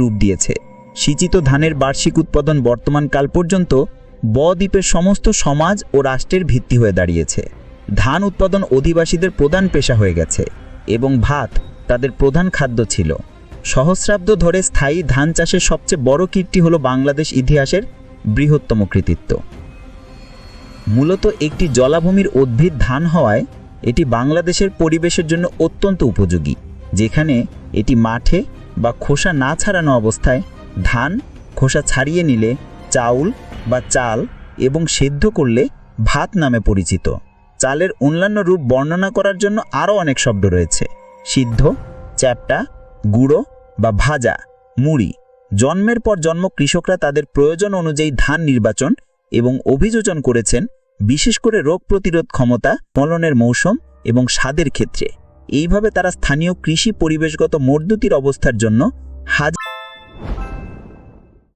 রূপ দিয়েছে। সিচিত ধানের বার্ষিক উৎপাদন বর্তমান কাল পর্যন্ত বদ্বীপের সমস্ত সমাজ ও রাষ্ট্রের ভিত্তি হয়ে দাঁড়িয়েছে। ধান উৎপাদন অধিবাসীদের প্রধান পেশা হয়ে গেছে এবং ভাত তাদের প্রধান খাদ্য ছিল। সহস্রাব্দ ধরে স্থায়ী ধান চাষের সবচেয়ে বড় কীর্তি হল বাংলাদেশ ইতিহাসের বৃহত্তম কৃতিত্ব। মূলত একটি জলাভূমির উদ্ভিদ ধান হওয়ায় এটি বাংলাদেশের পরিবেশের জন্য অত্যন্ত উপযোগী, যেখানে এটি মাঠে বা খোসা না ছাড়ানো অবস্থায় ধান খোসা ছাড়িয়ে নিলে চাউল বা চাল এবং সেদ্ধ করলে ভাত নামে পরিচিত। চালের অন্যান্য রূপ বর্ণনা করার জন্য আরও অনেক শব্দ রয়েছে। সিদ্ধ, চ্যাপটা, গুঁড়ো বা ভাজা, মুড়ি। জন্মের পর জন্ম কৃষকরা তাদের প্রয়োজন অনুযায়ী ধান নির্বাচন এবং অভিযোজন করেছেন, বিশেষ করে রোগ প্রতিরোধ ক্ষমতা, ফলনের মৌসুম এবং স্বাদের ক্ষেত্রে। এইভাবে তারা স্থানীয় কৃষি পরিবেশগত মর্দুতির অবস্থার জন্য হাজার